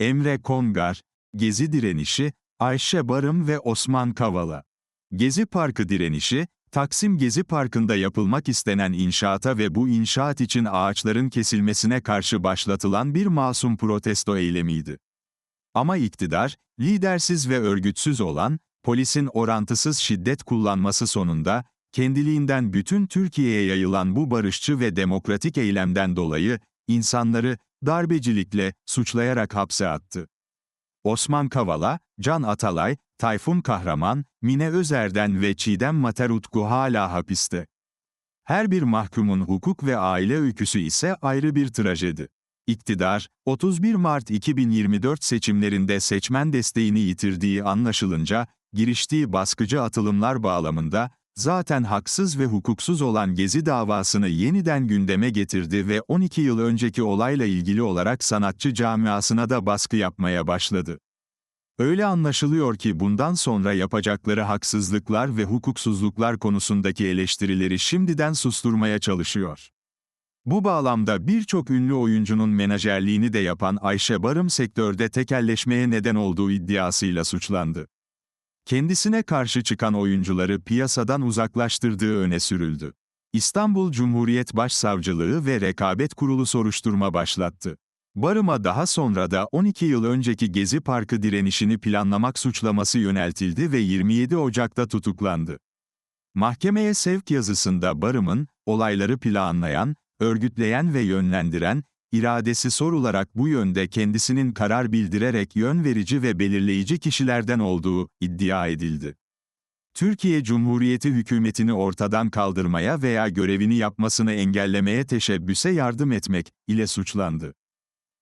Emre Kongar, Gezi direnişi, Ayşe Barım ve Osman Kavala. Gezi Parkı direnişi, Taksim Gezi Parkı'nda yapılmak istenen inşaata ve bu inşaat için ağaçların kesilmesine karşı başlatılan bir masum protesto eylemiydi. Ama iktidar, lidersiz ve örgütsüz olan, polisin orantısız şiddet kullanması sonunda, kendiliğinden bütün Türkiye'ye yayılan bu barışçı ve demokratik eylemden dolayı, insanları, darbecilikle, suçlayarak hapse attı. Osman Kavala, Can Atalay, Tayfun Kahraman, Mine Özer'den ve Çiğdem Materutku hala hapiste. Her bir mahkumun hukuk ve aile öyküsü ise ayrı bir trajedi. İktidar, 31 Mart 2024 seçimlerinde seçmen desteğini yitirdiği anlaşılınca, giriştiği baskıcı atılımlar bağlamında, zaten haksız ve hukuksuz olan Gezi davasını yeniden gündeme getirdi ve 12 yıl önceki olayla ilgili olarak sanatçı camiasına da baskı yapmaya başladı. Öyle anlaşılıyor ki bundan sonra yapacakları haksızlıklar ve hukuksuzluklar konusundaki eleştirileri şimdiden susturmaya çalışıyor. Bu bağlamda birçok ünlü oyuncunun menajerliğini de yapan Ayşe Barım sektörde tekelleşmeye neden olduğu iddiasıyla suçlandı. Kendisine karşı çıkan oyuncuları piyasadan uzaklaştırdığı öne sürüldü. İstanbul Cumhuriyet Başsavcılığı ve Rekabet Kurulu soruşturma başlattı. Barım'a daha sonra da 12 yıl önceki Gezi Parkı direnişini planlamak suçlaması yöneltildi ve 27 Ocak'ta tutuklandı. Mahkemeye sevk yazısında Barım'ın, olayları planlayan, örgütleyen ve yönlendiren, iradesi sorularak bu yönde kendisinin karar bildirerek yön verici ve belirleyici kişilerden olduğu iddia edildi. Türkiye Cumhuriyeti hükümetini ortadan kaldırmaya veya görevini yapmasını engellemeye teşebbüse yardım etmek ile suçlandı.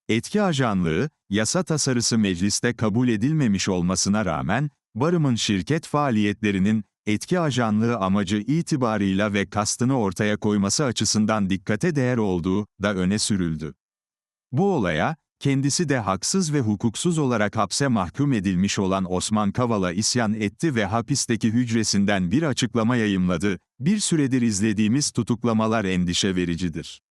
Etki ajanlığı, yasa tasarısı mecliste kabul edilmemiş olmasına rağmen, Barım'ın şirket faaliyetlerinin, etki ajanlığı amacı itibarıyla ve kastını ortaya koyması açısından dikkate değer olduğu da öne sürüldü. Bu olaya, kendisi de haksız ve hukuksuz olarak hapse mahkum edilmiş olan Osman Kavala isyan etti ve hapisteki hücresinden bir açıklama yayımladı, bir süredir izlediğimiz tutuklamalar endişe vericidir.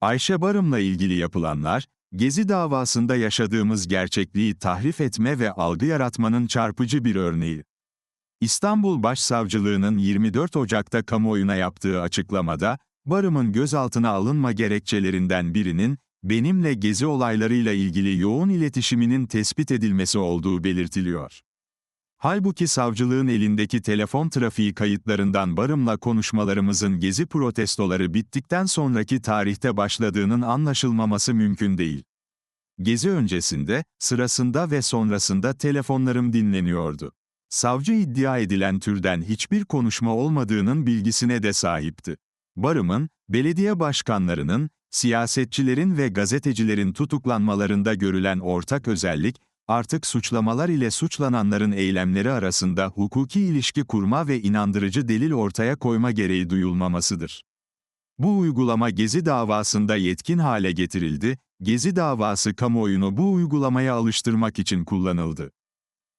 Ayşe Barım'la ilgili yapılanlar, Gezi davasında yaşadığımız gerçekliği tahrif etme ve algı yaratmanın çarpıcı bir örneği. İstanbul Başsavcılığı'nın 24 Ocak'ta kamuoyuna yaptığı açıklamada, Barım'ın gözaltına alınma gerekçelerinden birinin, benimle gezi olaylarıyla ilgili yoğun iletişiminin tespit edilmesi olduğu belirtiliyor. Halbuki savcılığın elindeki telefon trafiği kayıtlarından Barım'la konuşmalarımızın gezi protestoları bittikten sonraki tarihte başladığının anlaşılmaması mümkün değil. Gezi öncesinde, sırasında ve sonrasında telefonlarım dinleniyordu. Savcı iddia edilen türden hiçbir konuşma olmadığının bilgisine de sahipti. Barım'ın, belediye başkanlarının, siyasetçilerin ve gazetecilerin tutuklanmalarında görülen ortak özellik, artık suçlamalar ile suçlananların eylemleri arasında hukuki ilişki kurma ve inandırıcı delil ortaya koyma gereği duyulmamasıdır. Bu uygulama Gezi davasında yetkin hale getirildi, Gezi davası kamuoyunu bu uygulamaya alıştırmak için kullanıldı.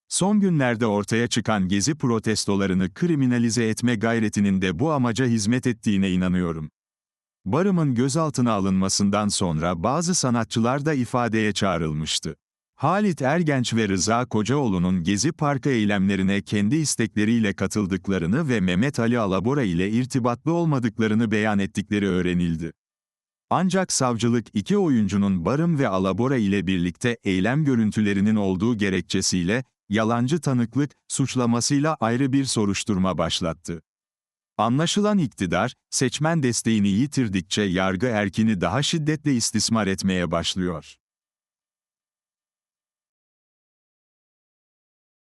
Son günlerde ortaya çıkan Gezi protestolarını kriminalize etme gayretinin de bu amaca hizmet ettiğine inanıyorum. Barım'ın gözaltına alınmasından sonra bazı sanatçılar da ifadeye çağrılmıştı. Halit Ergenç ve Rıza Kocaoğlu'nun Gezi Parkı eylemlerine kendi istekleriyle katıldıklarını ve Mehmet Ali Alabora ile irtibatlı olmadıklarını beyan ettikleri öğrenildi. Ancak savcılık iki oyuncunun Barım ve Alabora ile birlikte eylem görüntülerinin olduğu gerekçesiyle, yalancı tanıklık suçlamasıyla ayrı bir soruşturma başlattı. Anlaşılan iktidar, seçmen desteğini yitirdikçe yargı erkini daha şiddetle istismar etmeye başlıyor.